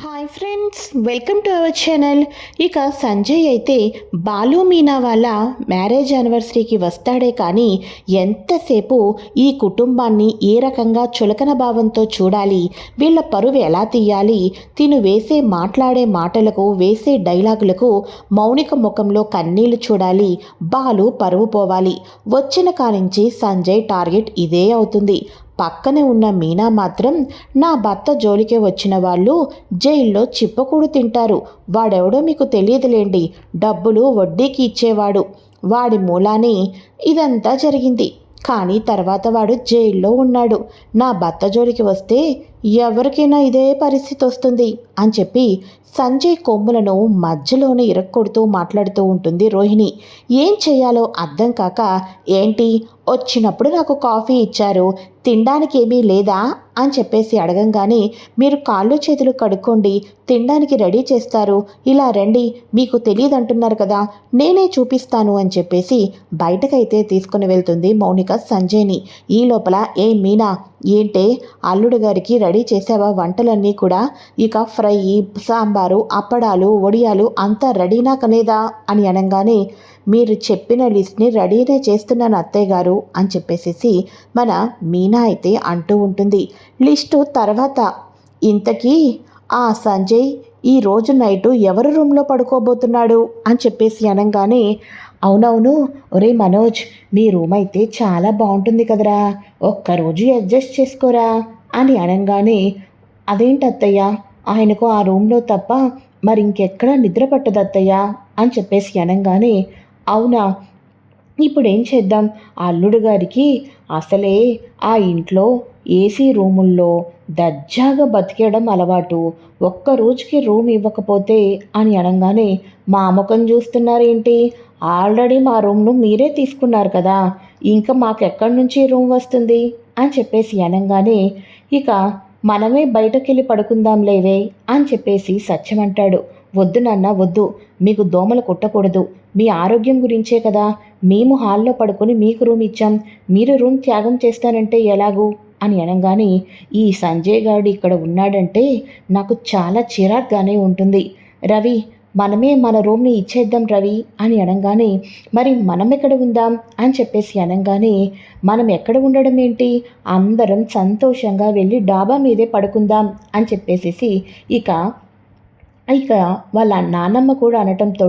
Hi friends welcome to our channel ఇక సంజయ్ అయితే బాలు మీనా వాళ్ళ మ్యారేజ్ యానివర్సరీకి వస్తాడే కానీ ఎంతసేపు ఈ కుటుంబాన్ని ఏ రకంగా చులకన భావంతో చూడాలి? వీళ్ళ పరువు ఎలా తీయాలి? తిను వేసే మాట్లాడే మాటలకు వేసే డైలాగులకు మౌనిక ముఖంలో కన్నీళ్ళు చూడాలి. బాలు పరువు పోవాలి. వచ్చిన కానించి సంజయ్ టార్గెట్ ఇదే అవుతుంది. పక్కనే ఉన్న మీనా మాత్రం నా భర్త జోలికే వచ్చిన వాళ్ళు జైల్లో చిప్పకూడు తింటారు. వాడెవడో మీకు తెలియదులేండి. డబ్బులు వడ్డీకి ఇచ్చేవాడు. వాడి మూలానే ఇదంతా జరిగింది. కానీ తర్వాత వాడు జైల్లో ఉన్నాడు. నా భర్త జోలికి వస్తే ఎవరికైనా ఇదే పరిస్థితి వస్తుంది అని చెప్పి సంజయ్ కొమ్ములను మధ్యలోనే ఇరక్కొడుతూ మాట్లాడుతూ ఉంటుంది రోహిణి. ఏం చేయాలో అర్థం కాక ఏంటి? వచ్చినప్పుడు నాకు కాఫీ ఇచ్చారు. తినడానికి ఏమీ లేదా? అని చెప్పేసి అడగంగానే మీరు కాళ్ళు చేతులు కడుక్కోండి తినడానికి రెడీ చేస్తారు. ఇలా రండి మీకు తెలియదు అంటున్నారు కదా నేనే చూపిస్తాను అని చెప్పేసి బయటకైతే తీసుకుని వెళ్తుంది మౌనిక సంజయ్ని. ఈ లోపల ఏ మీనా ఏంటే అల్లుడు గారికి రెడీ చేసావా వంటలన్నీ కూడా? ఇక ఫ్రై సాంబారు అప్పడాలు వడియాలు అంతా రెడీనా కలేదా అని అనగానే మీరు చెప్పిన లిస్ట్ని రెడీనే చేస్తున్నాను అత్తయ్య గారు అని చెప్పేసేసి మన మీనా అయితే అంటూ ఉంటుంది. లిస్టు తర్వాత ఇంతకీ ఆ సంజయ్ ఈ రోజు నైటు ఎవరు రూమ్లో పడుకోబోతున్నాడు అని చెప్పేసి అనగానే అవునవును ఒరే మనోజ్ మీ రూమ్ అయితే చాలా బాగుంటుంది కదరా ఒక్కరోజు అడ్జస్ట్ చేసుకోరా అని అనగానే అదేంటి అత్తయ్య ఆయనకు ఆ రూమ్లో తప్ప మరి ఇంకెక్కడా నిద్ర పట్టదు అత్తయ్య అని చెప్పేసి అనగానే అవునా? ఇప్పుడు ఏం చేద్దాం? అల్లుడు గారికి అసలే ఆ ఇంట్లో ఏసీ రూముల్లో దర్జాగా బతికేయడం అలవాటు. ఒక్క రోజుకి రూమ్ ఇవ్వకపోతే అని అనగానే మా ముఖం చూస్తున్నారేంటి? ఆల్రెడీ మా రూమ్ను మీరే తీసుకున్నారు కదా. ఇంకా మాకెక్కడి నుంచి రూమ్ వస్తుంది? అని చెప్పేసి అనగానే ఇక మనమే బయటకెళ్ళి పడుకుందాం లేవే అని చెప్పేసి సత్యం అంటాడు వద్దు నాన్న వద్దు. మీకు దోమలు కుట్టకూడదు. మీ ఆరోగ్యం గురించే కదా. మేము హాల్లో పడుకొని మీకు రూమ్ ఇచ్చాం. మీరు రూమ్ త్యాగం చేస్తానంటే ఎలాగూ? అని అనగానే ఈ సంజయ్ గారు ఇక్కడ ఉన్నాడంటే నాకు చాలా చిరాగ్గానే ఉంటుంది. రవి మనమే మన రూమ్ని ఇచ్చేద్దాం రవి అని అనగానే మరి మనం ఎక్కడ ఉందాం? అని చెప్పేసి అనగానే మనం ఎక్కడ ఉండడం ఏంటి? అందరం సంతోషంగా వెళ్ళి డాబా మీదే పడుకుందాం అని చెప్పేసేసి ఇక ఇక వాళ్ళ నాన్నమ్మ కూడా అనటంతో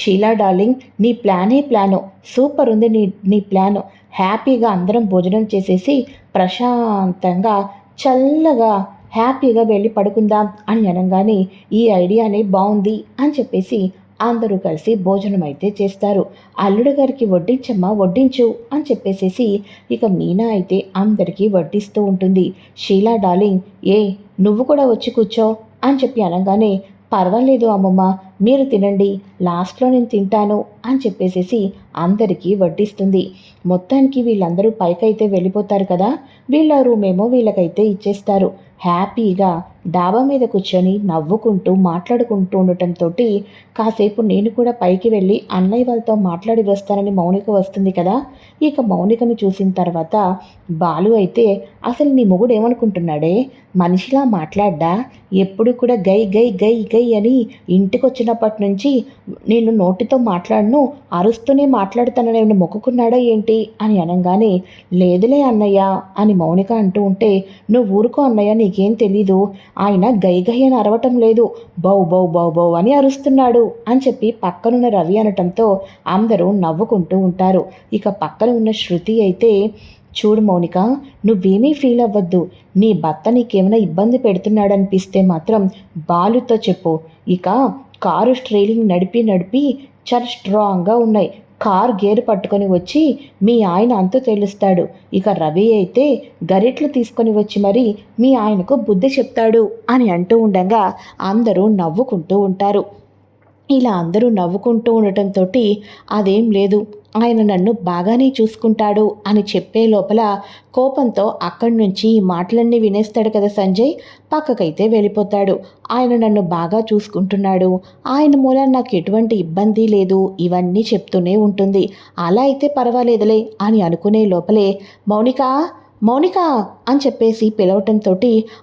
షీలా డార్లింగ్ నీ ప్లానే ప్లాను. సూపర్ ఉంది నీ నీ ప్లాను. హ్యాపీగా అందరం భోజనం చేసేసి ప్రశాంతంగా చల్లగా హ్యాపీగా వెళ్ళి పడుకుందాం అని అనగానే ఈ ఐడియానే బాగుంది అని చెప్పేసి అందరూ కలిసి భోజనం అయితే చేస్తారు. అల్లుడు గారికి వడ్డించమ్మా వడ్డించు అని చెప్పేసేసి ఇక మీనా అయితే అందరికీ వడ్డిస్తూ ఉంటుంది. షీలా డార్లింగ్ ఏ నువ్వు కూడా వచ్చి కూర్చో అని చెప్పి అనగానే పర్వాలేదు అమ్మమ్మ మీరు తినండి లాస్ట్లో నేను తింటాను అని చెప్పేసేసి అందరికీ వడ్డిస్తుంది. మొత్తానికి వీళ్ళందరూ పైకైతే వెళ్ళిపోతారు కదా వీళ్ళ రూమేమో వీళ్ళకైతే ఇచ్చేస్తారు. హ్యాపీగా డాబా మీద కూర్చొని నవ్వుకుంటూ మాట్లాడుకుంటూ ఉండటంతో కాసేపు నేను కూడా పైకి వెళ్ళి అన్నయ్య వాళ్ళతో మాట్లాడి వస్తానని మౌనిక వస్తుంది కదా. ఇక మౌనికను చూసిన తర్వాత బాలు అయితే అసలు నీ మొగుడు ఏమనుకుంటున్నాడే? మనిషిలా మాట్లాడ్డా? ఎప్పుడు కూడా గై గై గై గై అని ఇంటికి వచ్చినప్పటి నుంచి నేను నోటితో మాట్లాడను అరుస్తూనే మాట్లాడుతానని మొక్కుకున్నాడా ఏంటి అని అనగానే లేదులే అన్నయ్య అని మౌనిక అంటూ ఉంటే నువ్వు ఊరుకో అన్నయ్య నీకేం తెలీదు. ఆయన గైగయ్యను అరవటం లేదు. బౌ బౌ బౌ బౌ అని అరుస్తున్నాడు అని చెప్పి పక్కనున్న రవి అనటంతో అందరూ నవ్వుకుంటూ ఉంటారు. ఇక పక్కన ఉన్న శృతి అయితే చూడు మౌనిక నువ్వేమీ ఫీల్ అవ్వద్దు. నీ భర్త నీకేమైనా ఇబ్బంది పెడుతున్నాడనిపిస్తే మాత్రం బాలుతో చెప్పు. ఇక కారు స్ట్రైలింగ్ నడిపి నడిపి చాలా స్ట్రాంగ్గా ఉన్నాయి. కార్ గేరు పట్టుకొని వచ్చి మీ ఆయన అంతు తేలుస్తాడు. ఇక రవి అయితే గరిట్లు తీసుకొని వచ్చి మరి మీ ఆయనకు బుద్ధి చెప్తాడు అని అంటూ ఉండగా అందరూ నవ్వుకుంటూ ఉంటారు. ఇలా అందరూ నవ్వుకుంటూ ఉండటంతో అదేం లేదు. ఆయన నన్ను బాగానే చూసుకుంటాడు అని చెప్పే లోపల కోపంతో అక్కడి నుంచి ఈ మాటలన్నీ వినేస్తాడు కదా సంజయ్. పక్కకైతే వెళ్ళిపోతాడు. ఆయన నన్ను బాగా చూసుకుంటున్నాడు. ఆయన మూలం నాకు ఎటువంటి ఇబ్బంది లేదు. ఇవన్నీ చెప్తూనే ఉంటుంది. అలా అయితే పర్వాలేదులే అని అనుకునే లోపలే మౌనిక మౌనిక అని చెప్పేసి పిలవటంతో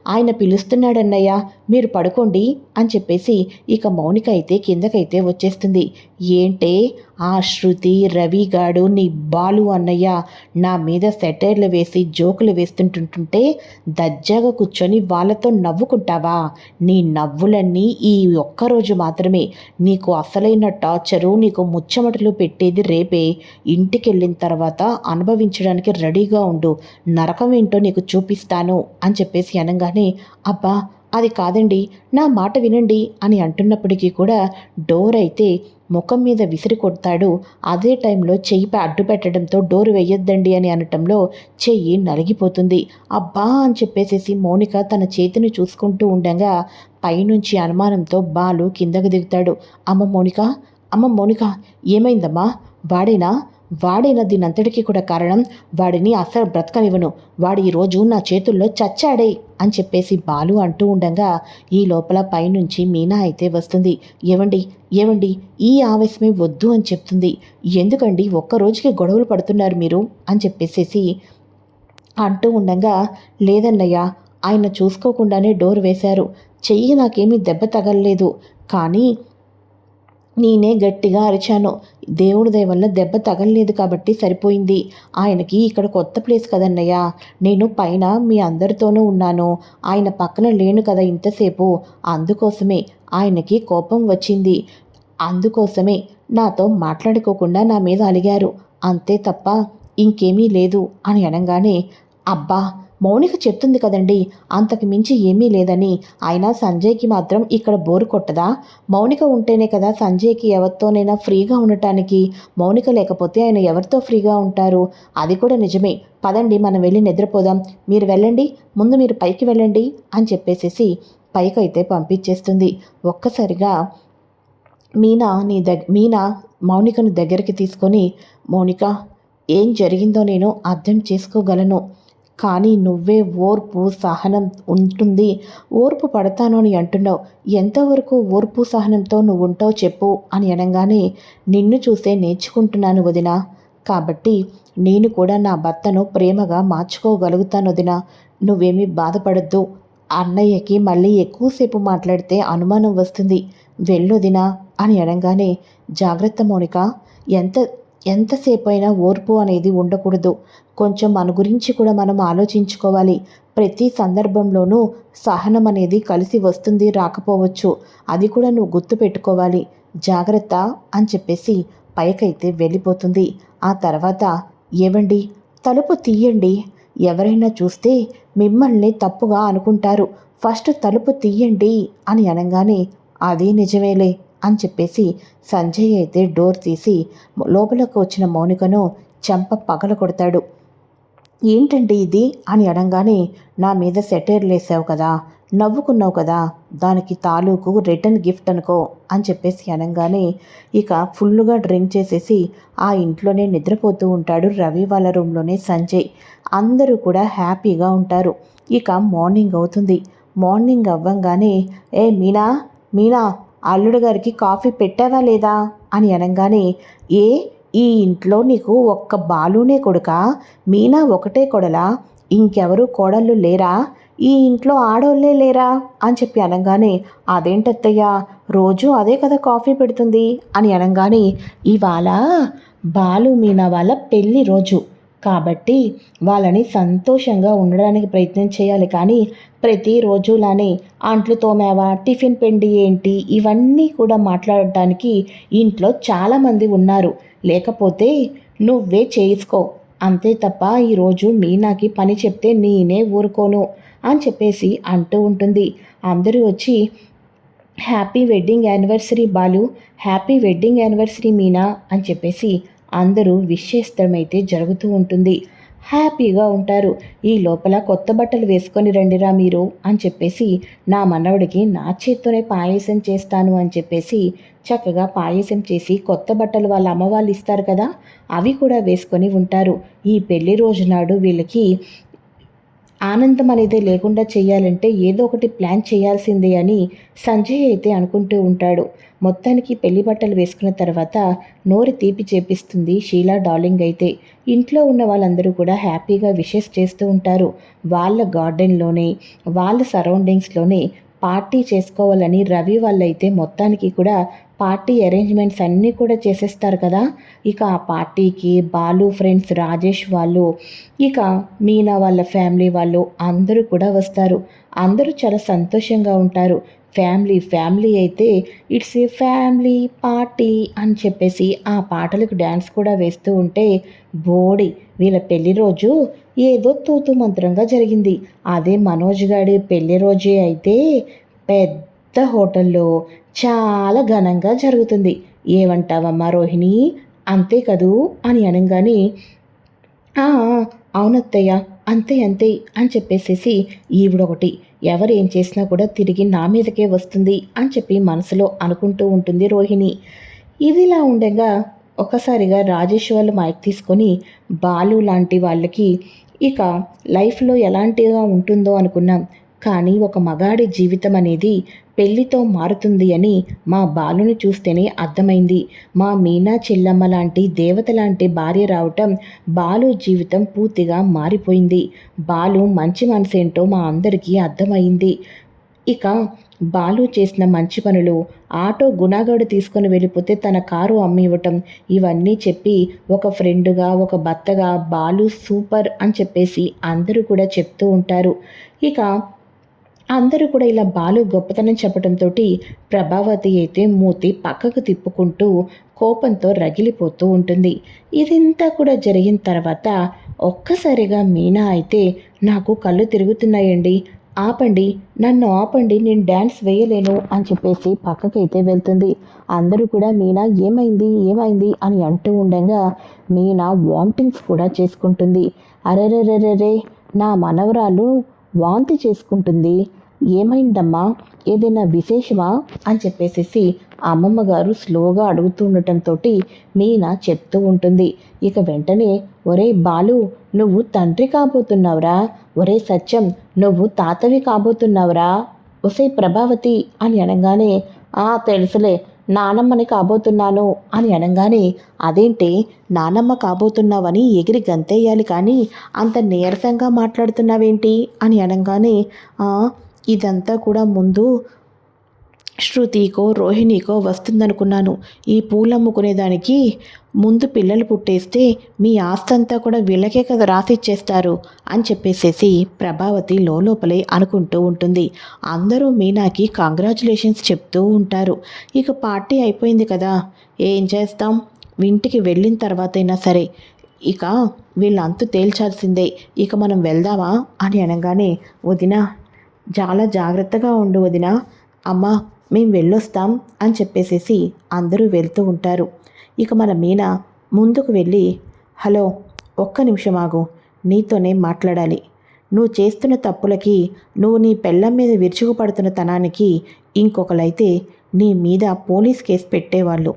ఆయన పిలుస్తున్నాడన్నయ్య మీరు పడుకోండి అని చెప్పేసి ఇక మౌనిక అయితే కిందకైతే వచ్చేస్తుంది. ఏంటే? ఆ శృతి రవిగాడు నీ బాలు అన్నయ్య నా మీద సెటైర్లు వేసి జోకులు వేస్తుంటుంటుంటే దజ్జాగా కూర్చొని వాళ్ళతో నవ్వుకుంటావా? నీ నవ్వులన్నీ ఈ ఒక్కరోజు మాత్రమే. నీకు అసలైన టార్చరు నీకు ముచ్చమటలు పెట్టేది రేపే. ఇంటికి వెళ్ళిన తర్వాత అనుభవించడానికి రెడీగా ఉండు. నరకం ఏంటో నీకు చూపిస్తాను అని చెప్పేసి అనగానే అబ్బా అది కాదండి. నా మాట వినండి అని అంటున్నప్పటికీ కూడా డోర్ అయితే ముఖం మీద విసిరి కొడతాడు. అదే టైంలో చెయ్యి అడ్డు పెట్టడంతో డోర్ వేయొద్దండి అని అనటంలో చెయ్యి నలిగిపోతుంది. అబ్బా అని చెప్పేసేసి మౌనిక తన చేతిని చూసుకుంటూ ఉండగా పైనుంచి అనుమానంతో బాలు కిందకు దిగుతాడు. అమ్మ మౌనిక అమ్మ మౌనిక ఏమైందమ్మా? వాడేనా? వాడైన దీనంతటికీ కూడా కారణం వాడిని అసలు బ్రతకనివ్వను. వాడు ఈరోజు నా చేతుల్లో చచ్చాడే అని చెప్పేసి బాలు అంటూ ఉండగా ఈ లోపల పైనుంచి మీనా అయితే వస్తుంది. ఏవండి? ఏవండి? ఈ ఆవేశమే వద్దు అని చెప్తుంది. ఎందుకండి? ఒక్క రోజుకి గొడవలు పడుతున్నారు మీరు? అని చెప్పేసేసి అంటూ ఉండగా లేదన్నయ్య ఆయన చూసుకోకుండానే డోర్ వేశారు. చెయ్యి నాకేమీ దెబ్బ తగలలేదు. కానీ నేనే గట్టిగా అరిచాను. దేవుడి దయ వల్ల దెబ్బ తగలలేదు కాబట్టి సరిపోయింది. ఆయనకి ఇక్కడ కొత్త ప్లేస్ కదన్నయ్య. నేను పైన మీ అందరితోనూ ఉన్నాను. ఆయన పక్కన లేను కదా ఇంతసేపు. అందుకోసమే ఆయనకి కోపం వచ్చింది. అందుకోసమే నాతో మాట్లాడుకోకుండా నా మీద అలిగారు. అంతే తప్ప ఇంకేమీ లేదు అని అనగానే అబ్బా! మౌనిక చెప్తుంది కదండి అంతకు మించి ఏమీ లేదని. అయినా సంజయ్కి మాత్రం ఇక్కడ బోరు కొట్టదా? మౌనిక ఉంటేనే కదా సంజయ్కి ఎవరితోనైనా ఫ్రీగా ఉండటానికి. మౌనిక లేకపోతే ఆయన ఎవరితో ఫ్రీగా ఉంటారు? అది కూడా నిజమే. పదండి మనం వెళ్ళి నిద్రపోదాం. మీరు వెళ్ళండి ముందు మీరు పైకి వెళ్ళండి అని చెప్పేసేసి పైకైతే పంపించేస్తుంది. ఒక్కసారిగా మీనా నీ దగ్ మీనా మౌనికను దగ్గరికి తీసుకొని మౌనిక ఏం జరిగిందో నేను అర్థం చేసుకోగలను. కానీ నువ్వే ఓర్పు సహనం ఉంటుంది. ఓర్పు పడతాను అని అంటున్నావు. ఎంతవరకు ఓర్పు సహనంతో నువ్వు ఉంటావు చెప్పు అని అనగానే నిన్ను చూసే నేర్చుకుంటున్నాను వదిన. కాబట్టి నేను కూడా నా భర్తను ప్రేమగా మార్చుకోగలుగుతాను వదిన. నువ్వేమీ బాధపడద్దు. అన్నయ్యకి మళ్ళీ ఎక్కువసేపు మాట్లాడితే అనుమానం వస్తుంది. వెళ్ళొదినా అని అనగానే జాగ్రత్త మౌనిక ఎంత ఎంతసేపు అయినా ఓర్పు అనేది ఉండకూడదు. కొంచెం మన గురించి కూడా మనం ఆలోచించుకోవాలి. ప్రతి సందర్భంలోనూ సహనం అనేది కలిసి వస్తుంది రాకపోవచ్చు. అది కూడా నువ్వు గుర్తు పెట్టుకోవాలి. జాగ్రత్త అని చెప్పేసి పైకైతే వెళ్ళిపోతుంది. ఆ తర్వాత ఏవండి? తలుపు తీయండి. ఎవరైనా చూస్తే మిమ్మల్ని తప్పుగా అనుకుంటారు. ఫస్ట్ తలుపు తీయండి అని అనగానే అది నిజమేలే. అని చెప్పేసి సంజయ్ అయితే డోర్ తీసి లోపలకు వచ్చిన మౌనికను చెంప పగల కొడతాడు. ఏంటండి ఇది? అని అనగానే నా మీద సెటైర్లు వేసావు కదా నవ్వుకున్నావు కదా దానికి తాలూకు రిటర్న్ గిఫ్ట్ అనుకో అని చెప్పేసి అనగానే ఇక ఫుల్గా డ్రింక్ చేసేసి ఆ ఇంట్లోనే నిద్రపోతూ ఉంటాడు రవి వాళ్ళ రూమ్లోనే సంజయ్. అందరూ కూడా హ్యాపీగా ఉంటారు. ఇక మార్నింగ్ అవుతుంది. మార్నింగ్ అవ్వంగానే ఏ మీనా మీనా అల్లుడు గారికి కాఫీ పెట్టావా లేదా అని అనగానే ఏ ఈ ఇంట్లో నీకు ఒక్క బాలునే కొడుక? మీనా ఒకటే కొడలా? ఇంకెవరు కోడళ్ళు లేరా? ఈ ఇంట్లో ఆడోళ్ళే లేరా? అని చెప్పి అనగానే అదేంటత్తయ్యా రోజు అదే కదా కాఫీ పెడుతుంది అని అనగానే ఇవాళ బాలు మీనా వాళ్ళ పెళ్ళి రోజు. కాబట్టి వాళ్ళని సంతోషంగా ఉండడానికి ప్రయత్నం చేయాలి. కానీ ప్రతిరోజులానే అంట్లు తోమేవా టిఫిన్ పిండి ఏంటి ఇవన్నీ కూడా మాట్లాడటానికి ఇంట్లో చాలామంది ఉన్నారు. లేకపోతే నువ్వే చేసుకో. అంతే తప్ప ఈరోజు మీనాకి పని చెప్తే నేనే ఊరుకోను అని చెప్పేసి అంటూ ఉంటుంది. అందరూ వచ్చి happy wedding anniversary Balu happy wedding anniversary Meena అని చెప్పేసి అందరూ విష్ జరుగుతూ ఉంటుంది. హ్యాపీగా ఉంటారు. ఈ లోపల కొత్త బట్టలు వేసుకొని రండిరా మీరు అని చెప్పేసి నా మనవడికి నా చేత్తోనే పాయసం చేస్తాను అని చెప్పేసి చక్కగా పాయసం చేసి కొత్త బట్టలు వాళ్ళ అమ్మ వాళ్ళు ఇస్తారు కదా అవి కూడా వేసుకొని ఉంటారు. ఈ పెళ్ళి రోజు నాడు వీళ్ళకి ఆనందం అనేది లేకుండా చేయాలంటే ఏదో ఒకటి ప్లాన్ చేయాల్సిందే అని సంజయ్ అయితే అనుకుంటూ ఉంటాడు. మొత్తానికి పెళ్ళి బట్టలు వేసుకున్న తర్వాత నోరు తీపి చేపిస్తుంది షీలా డార్లింగ్ అయితే. ఇంట్లో ఉన్న వాళ్ళందరూ కూడా హ్యాపీగా విషెస్ చేస్తూ ఉంటారు. వాళ్ళ గార్డెన్లోనే వాళ్ళ సరౌండింగ్స్లోనే పార్టీ చేసుకోవాలని రవి వాళ్ళైతే మొత్తానికి కూడా పార్టీ అరేంజ్మెంట్స్ అన్నీ కూడా చేసేస్తారు కదా. ఇక ఆ పార్టీకి బాలు ఫ్రెండ్స్ రాజేష్ వాళ్ళు ఇక మీనా వాళ్ళ ఫ్యామిలీ వాళ్ళు అందరూ కూడా వస్తారు. అందరూ చాలా సంతోషంగా ఉంటారు. ఫ్యామిలీ ఫ్యామిలీ అయితే ఇట్స్ ఏ ఫ్యామిలీ పార్టీ అని చెప్పేసి ఆ పాటలకు డ్యాన్స్ కూడా వేస్తూ ఉంటే బోడి వీళ్ళ పెళ్ళి రోజు ఏదో తూతు మంత్రంగా జరిగింది. అదే మనోజ్ గారి పెళ్ళి రోజే అయితే పెద్ద హోటల్లో చాలా ఘనంగా జరుగుతుంది. ఏమంటావమ్మా రోహిణి? అంతే కదూ? అని అనగానే అవునత్తయ్య అంతే అంతే అని చెప్పేసేసి ఈవిడొకటి ఎవరు ఏం చేసినా కూడా తిరిగి నా మీదకే వస్తుంది అని చెప్పి మనసులో అనుకుంటూ ఉంటుంది రోహిణి. ఇదిలా ఉండగా ఒకసారిగా రాజేష్ వాళ్ళు మైక్ తీసుకొని బాలు లాంటి వాళ్ళకి ఇక లైఫ్లో ఎలాంటిగా ఉంటుందో అనుకున్నాం. కానీ ఒక మగాడి జీవితం అనేది పెళ్ళితో మారుతుంది అని మా బాలుని చూస్తేనే అర్థమైంది. మా మీనా చెల్లమ్మ లాంటి దేవత లాంటి భార్య రావటం బాలు జీవితం పూర్తిగా మారిపోయింది. బాలు మంచి మనసేంటో మా అందరికీ అర్థమైంది. ఇక బాలు చేసిన మంచి పనులు ఆటో గుణాగాడు తీసుకొని వెళ్ళిపోతే తన కారు అమ్మి ఇవ్వటం ఇవన్నీ చెప్పి ఒక ఫ్రెండుగా ఒక భర్తగా బాలు సూపర్ అని చెప్పేసి అందరూ కూడా చెప్తూ ఉంటారు. ఇక అందరూ కూడా ఇలా బాలు గొప్పతనం చెప్పడంతో ప్రభావతి అయితే మూతి పక్కకు తిప్పుకుంటూ కోపంతో రగిలిపోతూ ఉంటుంది. ఇదంతా కూడా జరిగిన తర్వాత ఒక్కసారిగా మీనా అయితే నాకు కళ్ళు తిరుగుతున్నాయండి. ఆపండి. నన్ను ఆపండి. నేను డ్యాన్స్ వేయలేను అని చెప్పేసి పక్కకైతే వెళ్తుంది. అందరూ కూడా మీనా ఏమైంది? ఏమైంది? అని అంటూ ఉండగా మీనా వామిటింగ్స్ కూడా చేసుకుంటుంది. అరెరెరెరే నా మనవరాలు వాంతి చేసుకుంటుంది. ఏమైందమ్మా? ఏదైనా విశేషమా? అని చెప్పేసేసి అమ్మమ్మ గారు స్లోగా అడుగుతుండటంతో మీనా చెప్తూ ఉంటుంది. ఇక వెంటనే ఒరే బాలు నువ్వు తండ్రి కాబోతున్నావురా. ఒరే సత్యం నువ్వు తాతవి కాబోతున్నావురా. ఒసే ప్రభావతి అని అనగానే ఆ తెలుసులే. నానమ్మని కాబోతున్నాను అని అనగానే అదేంటి? నానమ్మ కాబోతున్నావని ఎగిరి గంతేయాలి కానీ అంత నీరసంగా మాట్లాడుతున్నావేంటి? అని అనగానే ఇదంతా కూడా ముందు శృతికో రోహిణికో వస్తుందనుకున్నాను. ఈ పూలమ్ముకునేదానికి ముందు పిల్లలు పుట్టేస్తే మీ ఆస్తంతా కూడా వీళ్ళకే కదా రాసిచ్చేస్తారు అని చెప్పేసేసి ప్రభావతి లోపలే అనుకుంటూ ఉంటుంది. అందరూ మీనాకి కంగ్రాచులేషన్స్ చెప్తూ ఉంటారు. ఇక పార్టీ అయిపోయింది కదా. ఏం చేస్తాం? ఇంటికి వెళ్ళిన తర్వాత అయినా సరే ఇక వీళ్ళంతు తేల్చాల్సిందే. ఇక మనం వెళ్దామా? అని అనగానే వదిన చాలా జాగ్రత్తగా ఉండు వదిన. అమ్మా మేము వెళ్ళొస్తాం అని చెప్పేసేసి అందరూ వెళ్తూ ఉంటారు. ఇక మన మీనా ముందుకు వెళ్ళి హలో ఒక్క నిమిషం ఆగు నీతోనే మాట్లాడాలి. నువ్వు చేస్తున్న తప్పులకి నువ్వు నీ పెళ్ళం మీద విరుచుకుపడుతున్న తనానికి ఇంకొకలైతే నీ మీద పోలీస్ కేసు పెట్టేవాళ్ళు.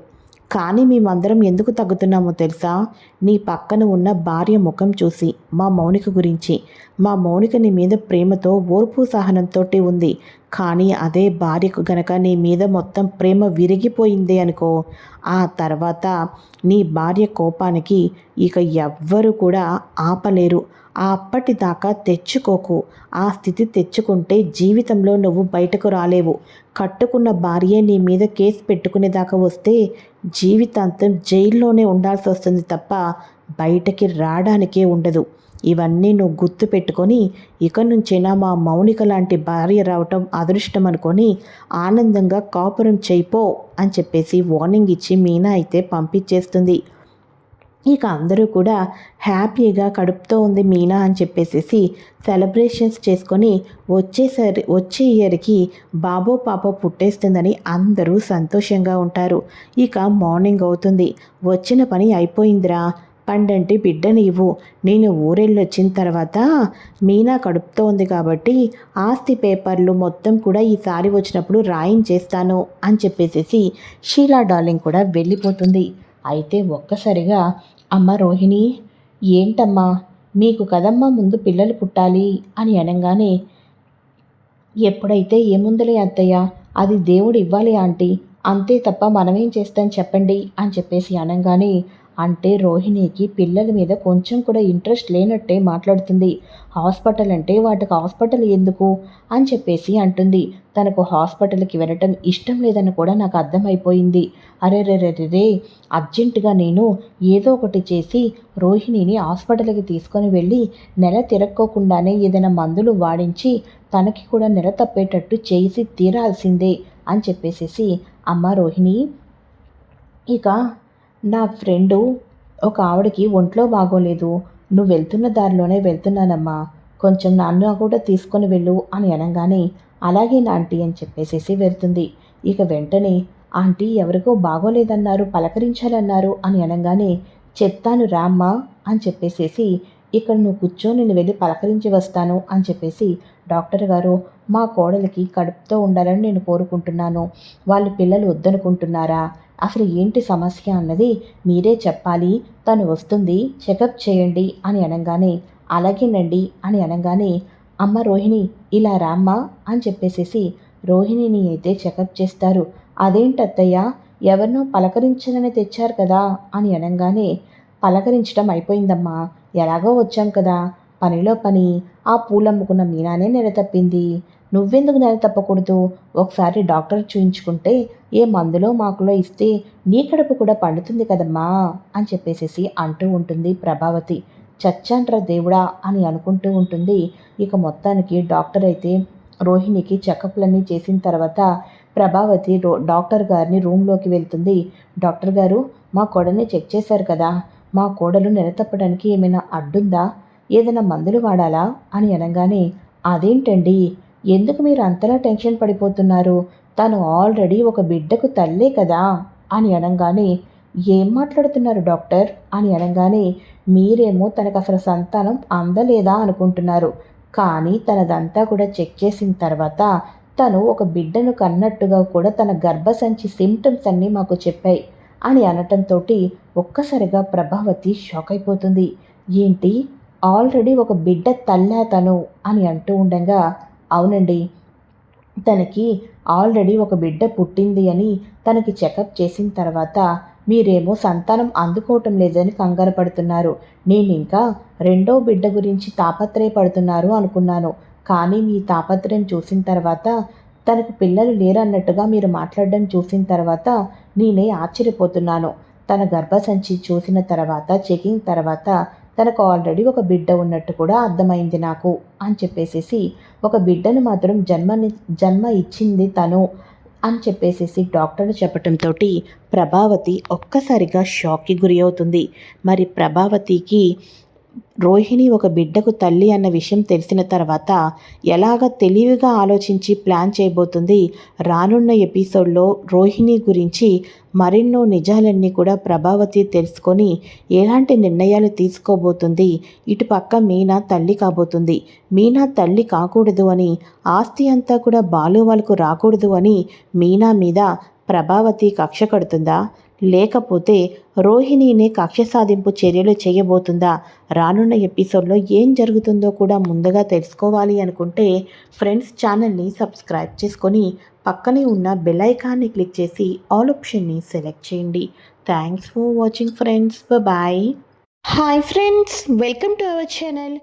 కానీ మేమందరం ఎందుకు తగ్గుతున్నామో తెలుసా? నీ పక్కన ఉన్న భార్య ముఖం చూసి మా మౌనిక గురించి. మా మౌనిక నీ మీద ప్రేమతో ఓర్పు సహనంతో ఉంది. కానీ అదే భార్యకు గనక నీ మీద మొత్తం ప్రేమ విరిగిపోయింది అనుకో. ఆ తర్వాత నీ భార్య కోపానికి ఇక ఎవ్వరు కూడా ఆపలేరు. ఆ అప్పటిదాకా తెచ్చుకోకు. ఆ స్థితి తెచ్చుకుంటే జీవితంలో నువ్వు బయటకు రాలేవు. కట్టుకున్న భార్య నీ మీద కేసు పెట్టుకునేదాకా వస్తే జీవితాంతం జైల్లోనే ఉండాల్సి వస్తుంది తప్ప బయటకి రావడానికే ఉండదు. ఇవన్నీ నువ్వు గుర్తు పెట్టుకొని ఇక నుంచైనా మా మౌనిక లాంటి భార్య రావటం అదృష్టం అనుకొని ఆనందంగా కాపురం చేయిపో అని చెప్పేసి వార్నింగ్ ఇచ్చి మీనా అయితే పంపించేస్తుంది. ఇక అందరూ కూడా హ్యాపీగా కడుపుతో ఉంది మీనా అని చెప్పేసేసి సెలబ్రేషన్స్ చేసుకొని వచ్చేసరి వచ్చే ఇయర్కి బాబో పాప పుట్టేస్తుందని అందరూ సంతోషంగా ఉంటారు. ఇక మార్నింగ్ అవుతుంది. వచ్చిన పని అయిపోయిందిరా. పండంటి బిడ్డని ఇవ్వు. నేను ఊరెళ్ళొచ్చిన తర్వాత మీనా కడుపుతో ఉంది కాబట్టి ఆస్తి పేపర్లు మొత్తం కూడా ఈసారి వచ్చినప్పుడు రాయించేస్తాను అని చెప్పేసేసి షీలా డార్లింగ్ కూడా వెళ్ళిపోతుంది. అయితే ఒక్కసారిగా అమ్మ రోహిణి ఏంటమ్మా? మీకు కదమ్మా ముందు పిల్లలు పుట్టాలి? అని అనగానే ఎప్పుడైతే ఏముందలే అత్తయ్య అది దేవుడు ఇవ్వాలి ఆంటీ. అంతే తప్ప మనమేం చేస్తాం చెప్పండి? అని చెప్పేసి అనగానే అంటే రోహిణికి పిల్లల మీద కొంచెం కూడా ఇంట్రెస్ట్ లేనట్టే మాట్లాడుతుంది. హాస్పిటల్ అంటే వాటికి హాస్పిటల్ ఎందుకు? అని చెప్పేసి అంటుంది. తనకు హాస్పిటల్కి వెళ్ళటం ఇష్టం లేదని కూడా నాకు అర్థమైపోయింది. అరే రే రే రే అర్జెంటుగా నేను ఏదో ఒకటి చేసి రోహిణిని హాస్పిటల్కి తీసుకొని వెళ్ళి నెల తిరక్కోకుండానే ఏదైనా మందులు వాడించి తనకి కూడా నెల తప్పేటట్టు చేసి తీరాల్సిందే అని చెప్పేసేసి అమ్మ రోహిణి ఇక నా ఫ్రెండు ఒక ఆవిడకి ఒంట్లో బాగోలేదు. నువ్వు వెళ్తున్న దారిలోనే వెళ్తున్నానమ్మా. కొంచెం నాన్న కూడా తీసుకొని వెళ్ళు అని అనగానే అలాగే నా ఆంటీ అని చెప్పేసేసి వెళ్తుంది. ఇక వెంటనే ఆంటీ ఎవరికో బాగోలేదన్నారు పలకరించాలన్నారు అని అనగానే చెప్తాను రామ్మా అని చెప్పేసేసి ఇక్కడ నువ్వు కూర్చో నేను వెళ్ళి పలకరించి వస్తాను అని చెప్పేసి డాక్టర్ గారు మా కోడలికి కడుపుతో ఉండాలని నేను కోరుకుంటున్నాను. వాళ్ళ పిల్లలు వద్దనుకుంటున్నారా? అసలు ఏంటి సమస్య అన్నది మీరే చెప్పాలి. తను వస్తుంది చెకప్ చేయండి అని అనగానే అలాగేనండి అని అనగానే అమ్మ రోహిణి ఇలా రామ్మా అని చెప్పేసేసి రోహిణిని అయితే చెకప్ చేస్తారు. అదేంటత్తయ్య? ఎవరినో పలకరించాలని తెచ్చారు కదా అని అనగానే పలకరించడం అయిపోయిందమ్మా. ఎలాగో వచ్చాం కదా. పనిలో పని ఆ పూలమ్ముకున్న మీనానే నెల తప్పింది. నువ్వెందుకు నెల తప్పకూడదు? ఒకసారి డాక్టర్ చూయించుకుంటే ఏ మందులో మాకులో ఇస్తే నీ కడుపు కూడా పండుతుంది కదమ్మా అని చెప్పేసేసి అంటూ ఉంటుంది ప్రభావతి. చచ్చంట్రా దేవుడా అని అనుకుంటూ ఉంటుంది. ఇక మొత్తానికి డాక్టర్ అయితే రోహిణికి చెకప్లన్నీ చేసిన తర్వాత ప్రభావతి డాక్టర్ గారిని రూమ్లోకి వెళ్తుంది. డాక్టర్ గారు మా కోడల్ని చెక్ చేశారు కదా మా కోడలు నెలతప్పడానికి ఏమైనా అడ్డుందా? ఏదైనా మందులు వాడాలా? అని అనగానే అదేంటండి? ఎందుకు మీరు అంతలా టెన్షన్ పడిపోతున్నారు? తను ఆల్రెడీ ఒక బిడ్డకు తల్లే కదా అని అనగానే ఏం మాట్లాడుతున్నారు డాక్టర్ అని అనగానే మీరేమో తనకు అసలు సంతానం అందలేదా అనుకుంటున్నారు. కానీ తనదంతా కూడా చెక్ చేసిన తర్వాత తను ఒక బిడ్డను కన్నట్టుగా కూడా తన గర్భసంచి సిమ్టమ్స్ అన్నీ మాకు చెప్పాయి అని అనటంతో ఒక్కసారిగా ప్రభావతి షాక్ అయిపోతుంది. ఏంటి? ఆల్రెడీ ఒక బిడ్డ తల్లా తను అని అంటూ ఉండగా అవునండి తనకి ఆల్రెడీ ఒక బిడ్డ పుట్టింది అని తనకి చెకప్ చేసిన తర్వాత మీరేమో సంతానం అందుకోవటం లేదని కంగారు పడుతున్నారు. నేను ఇంకా రెండో బిడ్డ గురించి తాపత్రయపడుతున్నారు అనుకున్నాను. కానీ మీ తాపత్రయం చూసిన తర్వాత తనకు పిల్లలు లేరన్నట్టుగా మీరు మాట్లాడడం చూసిన తర్వాత నేనే ఆశ్చర్యపోతున్నాను. తన గర్భసంచి చూసిన తర్వాత చెకింగ్ తర్వాత తనకు ఆల్రెడీ ఒక బిడ్డ ఉన్నట్టు కూడా అర్థమైంది నాకు అని చెప్పేసేసి ఒక బిడ్డను మాత్రం జన్మని జన్మ ఇచ్చింది తను అని చెప్పేసేసి డాక్టర్లు చెప్పటంతో ప్రభావతి ఒక్కసారిగా షాక్కి గురి అవుతుంది. మరి ప్రభావతికి రోహిణి ఒక బిడ్డకు తల్లి అన్న విషయం తెలిసిన తర్వాత ఎలాగ తెలివిగా ఆలోచించి ప్లాన్ చేయబోతుంది రానున్న ఎపిసోడ్లో రోహిణి గురించి మరెన్నో నిజాలన్నీ కూడా ప్రభావతి తెలుసుకొని ఎలాంటి నిర్ణయాలు తీసుకోబోతుంది. ఇటుపక్క మీనా తల్లి కాబోతుంది. మీనా తల్లి కాకూడదు అని ఆస్తి అంతా కూడా బాలు వాళ్ళకు రాకూడదు అని మీనా మీద ప్రభావతి కక్ష కడుతుందా? లేకపోతే రోహిణిని కక్ష సాధింపు చర్యలు చేయబోతుందా? రానున్న ఎపిసోడ్లో ఏం జరుగుతుందో కూడా ముందుగా తెలుసుకోవాలి అనుకుంటే ఫ్రెండ్స్ ఛానల్ని సబ్స్క్రైబ్ చేసుకొని పక్కనే ఉన్న బెల్ ఐకాన్ని క్లిక్ చేసి ఆల్ ఆప్షన్ని సెలెక్ట్ చేయండి. Thanks for watching friends. Bye hi friends welcome to our channel.